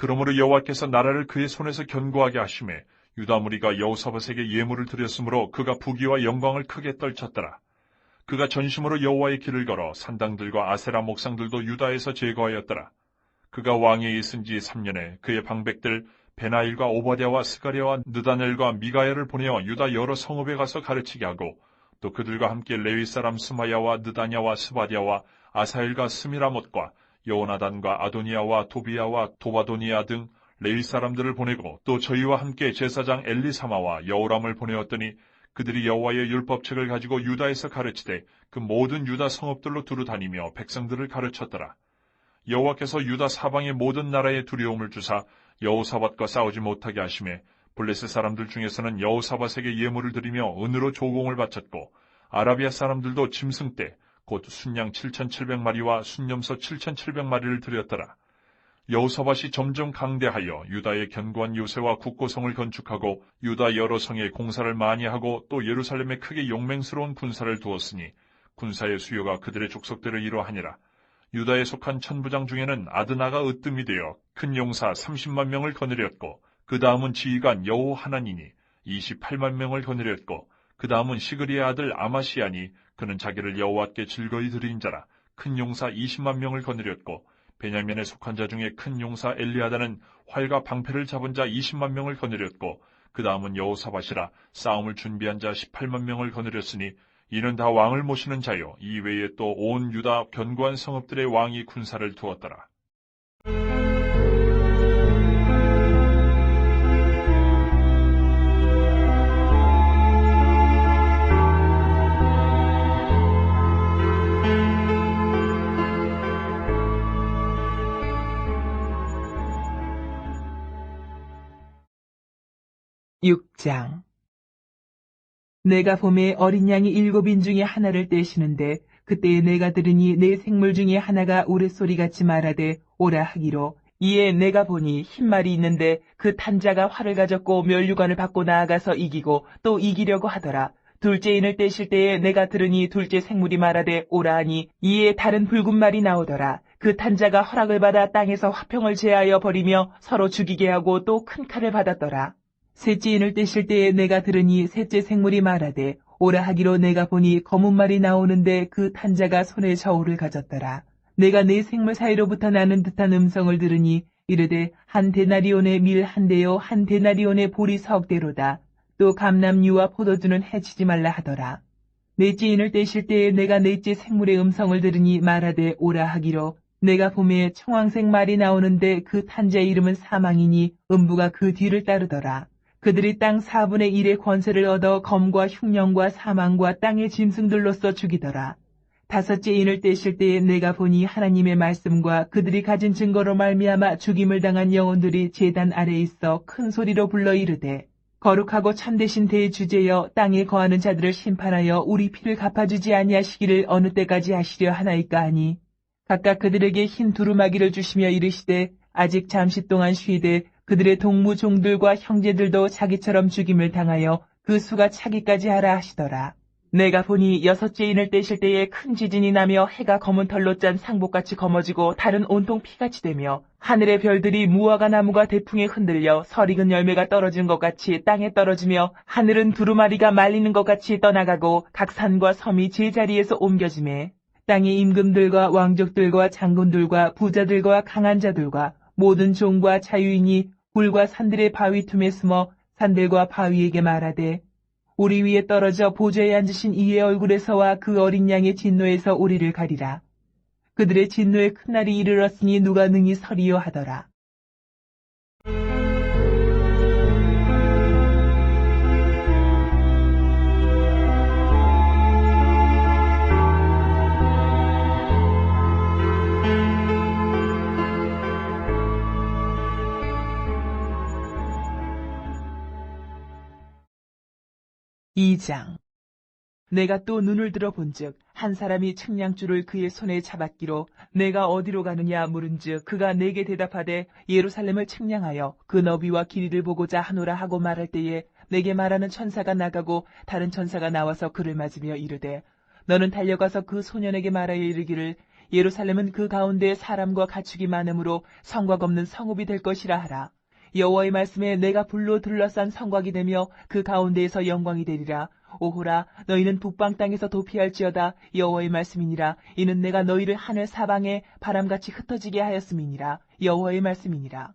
그러므로 여호와께서 나라를 그의 손에서 견고하게 하심에 유다 무리가 여호사밧에게 예물을 드렸으므로 그가 부귀와 영광을 크게 떨쳤더라. 그가 전심으로 여호와의 길을 걸어 산당들과 아세라 목상들도 유다에서 제거하였더라. 그가 왕위에 있은 지 3년에 그의 방백들 베나일과 오바댜와 스가랴와 느다넬과 미가야를 보내어 유다 여러 성읍에 가서 가르치게 하고 또 그들과 함께 레위 사람 스마야와 느다냐와 스바디아와 아사엘과 스미라못과 여호나단과 아도니아와 도비야와 도바도니아 등 레위 사람들을 보내고 또 저희와 함께 제사장 엘리사마와 여호람을 보내었더니 그들이 여호와의 율법책을 가지고 유다에서 가르치되 그 모든 유다 성읍들로 두루 다니며 백성들을 가르쳤더라. 여호와께서 유다 사방의 모든 나라에 두려움을 주사 여호사밧과 싸우지 못하게 하심에 블레셋 사람들 중에서는 여호사밧에게 예물을 드리며 은으로 조공을 바쳤고 아라비아 사람들도 짐승 때 곧 순양 7,700마리와 순념소 7,700마리를 드렸더라. 여호사밧이 점점 강대하여 유다의 견고한 요새와 국고성을 건축하고 유다 여러 성에 공사를 많이 하고 또 예루살렘에 크게 용맹스러운 군사를 두었으니 군사의 수요가 그들의 족속대로 이러하니라. 유다에 속한 천부장 중에는 아드나가 으뜸이 되어 큰 용사 30만 명을 거느렸고 그 다음은 지휘관 여호 하나니니 28만 명을 거느렸고 그 다음은 시그리의 아들 아마시아니 그는 자기를 여호와께 즐거이 드린 자라 큰 용사 20만 명을 거느렸고 베냐민에 속한 자 중에 큰 용사 엘리아다는 활과 방패를 잡은 자 20만 명을 거느렸고 그 다음은 여호사밧이라 싸움을 준비한 자 18만 명을 거느렸으니 이는 다 왕을 모시는 자요 이 외에 또 온 유다 견고한 성읍들의 왕이 군사를 두었더라. 육장 내가 봄에 어린 양이 일곱인 중에 하나를 떼시는데 그때에 내가 들으니 내 생물 중에 하나가 우레소리같이 말하되 오라 하기로 이에 내가 보니 흰 말이 있는데 그 탄자가 활을 가졌고 멸류관을 받고 나아가서 이기고 또 이기려고 하더라. 둘째 인을 떼실 때에 내가 들으니 둘째 생물이 말하되 오라 하니 이에 다른 붉은 말이 나오더라. 그 탄자가 허락을 받아 땅에서 화평을 제하여 버리며 서로 죽이게 하고 또 큰 칼을 받았더라. 셋째 인을 떼실 때에 내가 들으니 셋째 생물이 말하되 오라 하기로 내가 보니 검은 말이 나오는데 그 탄자가 손에 저울을 가졌더라. 내가 내 생물 사이로부터 나는 듯한 음성을 들으니 이르되 한 데나리온의 밀 한 대요 한 데나리온의 보리 석 대로다. 또 감남유와 포도주는 해치지 말라 하더라. 넷째 인을 떼실 때에 내가 넷째 생물의 음성을 들으니 말하되 오라 하기로 내가 봄에 청황색 말이 나오는데 그 탄자의 이름은 사망이니 음부가 그 뒤를 따르더라. 그들이 땅 4분의 1의 권세를 얻어 검과 흉령과 사망과 땅의 짐승들로서 죽이더라. 다섯째 인을 떼실 때에 내가 보니 하나님의 말씀과 그들이 가진 증거로 말미암아 죽임을 당한 영혼들이 제단 아래에 있어 큰 소리로 불러 이르되 거룩하고 참되신 대주제여 땅에 거하는 자들을 심판하여 우리 피를 갚아주지 아니하시기를 어느 때까지 하시려 하나이까 하니 각각 그들에게 흰 두루마기를 주시며 이르시되 아직 잠시 동안 쉬되 그들의 동무 종들과 형제들도 자기처럼 죽임을 당하여 그 수가 차기까지 하라 하시더라. 내가 보니 여섯째 인을 떼실 때에 큰 지진이 나며 해가 검은 털로 짠 상복같이 검어지고 달은 온통 피같이 되며 하늘의 별들이 무화과 나무가 대풍에 흔들려 설익은 열매가 떨어진 것 같이 땅에 떨어지며 하늘은 두루마리가 말리는 것 같이 떠나가고 각 산과 섬이 제자리에서 옮겨짐에 땅의 임금들과 왕족들과 장군들과 부자들과 강한 자들과 모든 종과 자유인이 굴과 산들의 바위 틈에 숨어 산들과 바위에게 말하되 우리 위에 떨어져 보좌에 앉으신 이의 얼굴에서와 그 어린 양의 진노에서 우리를 가리라. 그들의 진노의 큰 날이 이르렀으니 누가 능히 서리요 하더라. 2장 내가 또 눈을 들어 본즉 한 사람이 측량줄을 그의 손에 잡았기로 내가 어디로 가느냐 물은즉 그가 내게 대답하되 예루살렘을 측량하여 그 너비와 길이를 보고자 하노라 하고 말할 때에 내게 말하는 천사가 나가고 다른 천사가 나와서 그를 맞으며 이르되 너는 달려가서 그 소년에게 말하여 이르기를 예루살렘은 그 가운데 사람과 가축이 많으므로 성곽 없는 성읍이 될 것이라 하라. 여호와의 말씀에 내가 불로 둘러싼 성곽이 되며 그 가운데에서 영광이 되리라. 오호라 너희는 북방 땅에서 도피할지어다. 여호와의 말씀이니라. 이는 내가 너희를 하늘 사방에 바람같이 흩어지게 하였음이니라. 여호와의 말씀이니라.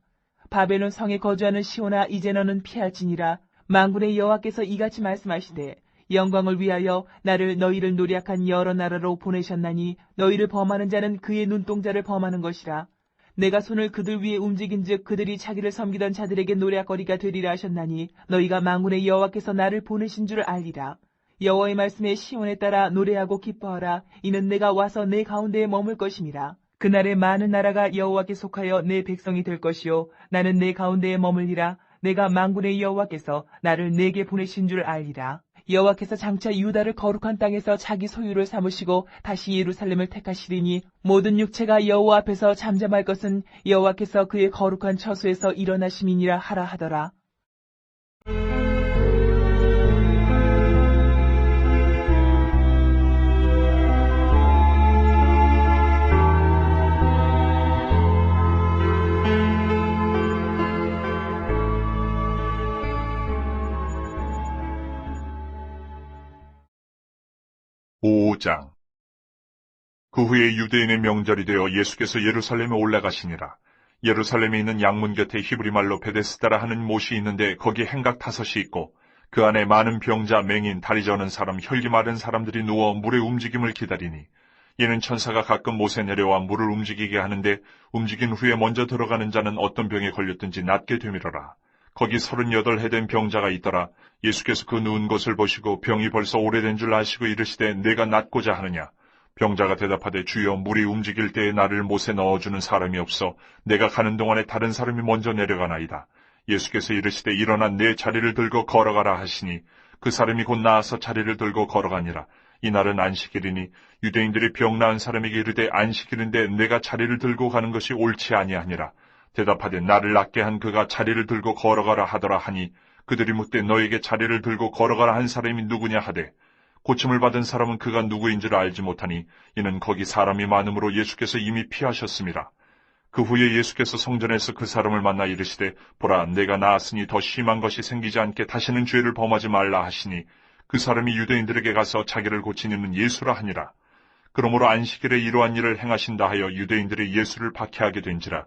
바벨론 성에 거주하는 시오나 이제 너는 피할지니라. 만군의 여호와께서 이같이 말씀하시되 영광을 위하여 나를 너희를 노략한 여러 나라로 보내셨나니 너희를 범하는 자는 그의 눈동자를 범하는 것이라 내가 손을 그들 위에 움직인즉 그들이 자기를 섬기던 자들에게 노략거리가 되리라 하셨나니 너희가 망군의 여호와께서 나를 보내신 줄 알리라. 여호와의 말씀에 시온에 따라 노래하고 기뻐하라. 이는 내가 와서 내 가운데에 머물 것임이라. 그날에 많은 나라가 여호와께 속하여 내 백성이 될 것이요 나는 내 가운데에 머물리라. 내가 망군의 여호와께서 나를 내게 보내신 줄 알리라. 여호와께서 장차 유다를 거룩한 땅에서 자기 소유를 삼으시고 다시 예루살렘을 택하시리니 모든 육체가 여호와 앞에서 잠잠할 것은 여호와께서 그의 거룩한 처소에서 일어나심이니라 하라 하더라. 오장그 후에 유대인의 명절이 되어 예수께서 예루살렘에 올라가시니라. 예루살렘에 있는 양문 곁에 히브리말로 베데스다라 하는 못이 있는데 거기 행각 다섯이 있고 그 안에 많은 병자, 맹인, 다리 저는 사람, 혈기 마른 사람들이 누워 물의 움직임을 기다리니 이는 천사가 가끔 못에 내려와 물을 움직이게 하는데 움직인 후에 먼저 들어가는 자는 어떤 병에 걸렸든지 낫게 되밀어라. 거기 서른여덟 해된 병자가 있더라. 예수께서 그 누운 것을 보시고 병이 벌써 오래된 줄 아시고 이르시되 내가 낫고자 하느냐. 병자가 대답하되 주여 물이 움직일 때에 나를 못에 넣어주는 사람이 없어 내가 가는 동안에 다른 사람이 먼저 내려가나이다. 예수께서 이르시되 일어나 내 자리를 들고 걸어가라 하시니 그 사람이 곧 나와서 자리를 들고 걸어가니라. 이날은 안식일이니 유대인들이 병 나은 사람에게 이르되 안식일인데 내가 자리를 들고 가는 것이 옳지 아니하니라. 대답하되 나를 낫게 한 그가 자리를 들고 걸어가라 하더라 하니 그들이 묻되 너에게 자리를 들고 걸어가라 한 사람이 누구냐 하되 고침을 받은 사람은 그가 누구인 줄 알지 못하니 이는 거기 사람이 많으므로 예수께서 이미 피하셨습니다. 그 후에 예수께서 성전에서 그 사람을 만나 이르시되 보라 내가 나았으니 더 심한 것이 생기지 않게 다시는 죄를 범하지 말라 하시니 그 사람이 유대인들에게 가서 자기를 고치는 예수라 하니라. 그러므로 안식일에 이러한 일을 행하신다 하여 유대인들이 예수를 박해하게 된지라.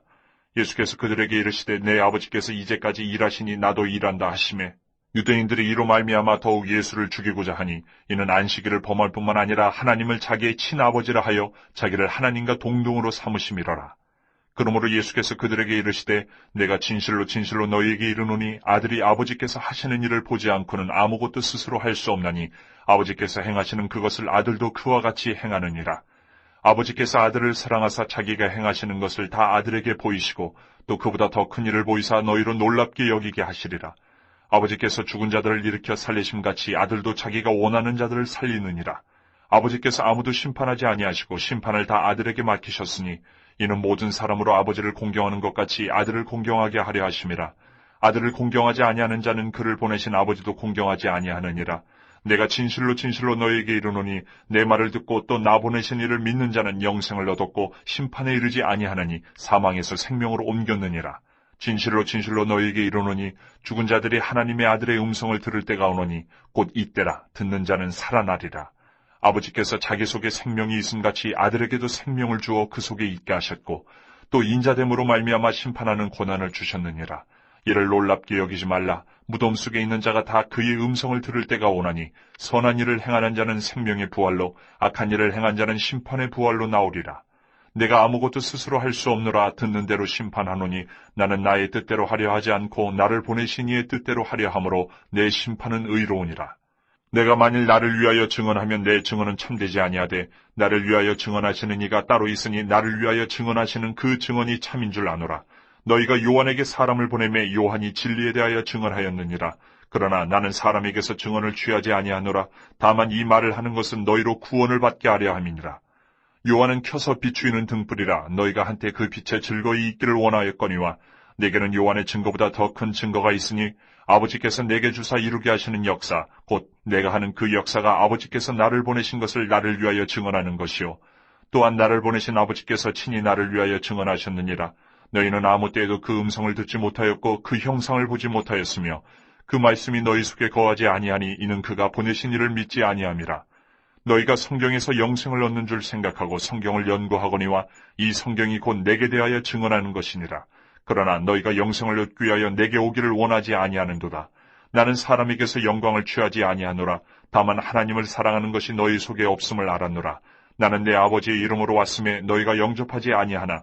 예수께서 그들에게 이르시되 내 아버지께서 이제까지 일하시니 나도 일한다 하시매 유대인들이 이로 말미암아 더욱 예수를 죽이고자 하니 이는 안식일을 범할 뿐만 아니라 하나님을 자기의 친아버지라 하여 자기를 하나님과 동등으로 삼으심이러라. 그러므로 예수께서 그들에게 이르시되 내가 진실로 진실로 너희에게 이르노니 아들이 아버지께서 하시는 일을 보지 않고는 아무것도 스스로 할 수 없나니 아버지께서 행하시는 그것을 아들도 그와 같이 행하느니라. 아버지께서 아들을 사랑하사 자기가 행하시는 것을 다 아들에게 보이시고 또 그보다 더 큰 일을 보이사 너희로 놀랍게 여기게 하시리라. 아버지께서 죽은 자들을 일으켜 살리심 같이 아들도 자기가 원하는 자들을 살리느니라. 아버지께서 아무도 심판하지 아니하시고 심판을 다 아들에게 맡기셨으니 이는 모든 사람으로 아버지를 공경하는 것 같이 아들을 공경하게 하려 하심이라. 아들을 공경하지 아니하는 자는 그를 보내신 아버지도 공경하지 아니하느니라. 내가 진실로 진실로 너에게 이르노니 내 말을 듣고 또 나 보내신 이를 믿는 자는 영생을 얻었고 심판에 이르지 아니하느니 사망에서 생명으로 옮겼느니라. 진실로 진실로 너에게 이르노니 죽은 자들이 하나님의 아들의 음성을 들을 때가 오노니 곧 이때라 듣는 자는 살아나리라. 아버지께서 자기 속에 생명이 있음같이 아들에게도 생명을 주어 그 속에 있게 하셨고 또 인자됨으로 말미암아 심판하는 고난을 주셨느니라. 이를 놀랍게 여기지 말라. 무덤 속에 있는 자가 다 그의 음성을 들을 때가 오나니 선한 일을 행하는 자는 생명의 부활로 악한 일을 행한 자는 심판의 부활로 나오리라. 내가 아무것도 스스로 할 수 없노라 듣는 대로 심판하노니 나는 나의 뜻대로 하려 하지 않고 나를 보내신 이의 뜻대로 하려 하므로 내 심판은 의로우니라. 내가 만일 나를 위하여 증언하면 내 증언은 참되지 아니하되 나를 위하여 증언하시는 이가 따로 있으니 나를 위하여 증언하시는 그 증언이 참인 줄 아노라. 너희가 요한에게 사람을 보내매 요한이 진리에 대하여 증언하였느니라. 그러나 나는 사람에게서 증언을 취하지 아니하노라. 다만 이 말을 하는 것은 너희로 구원을 받게 하려 함이니라. 요한은 켜서 비추이는 등불이라 너희가 한때 그 빛에 즐거이 있기를 원하였거니와 내게는 요한의 증거보다 더 큰 증거가 있으니 아버지께서 내게 주사 이루게 하시는 역사 곧 내가 하는 그 역사가 아버지께서 나를 보내신 것을 나를 위하여 증언하는 것이요 또한 나를 보내신 아버지께서 친히 나를 위하여 증언하셨느니라 너희는 아무 때에도 그 음성을 듣지 못하였고 그 형상을 보지 못하였으며 그 말씀이 너희 속에 거하지 아니하니 이는 그가 보내신 이를 믿지 아니함이라 너희가 성경에서 영생을 얻는 줄 생각하고 성경을 연구하거니와 이 성경이 곧 내게 대하여 증언하는 것이니라. 그러나 너희가 영생을 얻기 위하여 내게 오기를 원하지 아니하는도다. 나는 사람에게서 영광을 취하지 아니하노라. 다만 하나님을 사랑하는 것이 너희 속에 없음을 알았노라. 나는 내 아버지의 이름으로 왔음에 너희가 영접하지 아니하나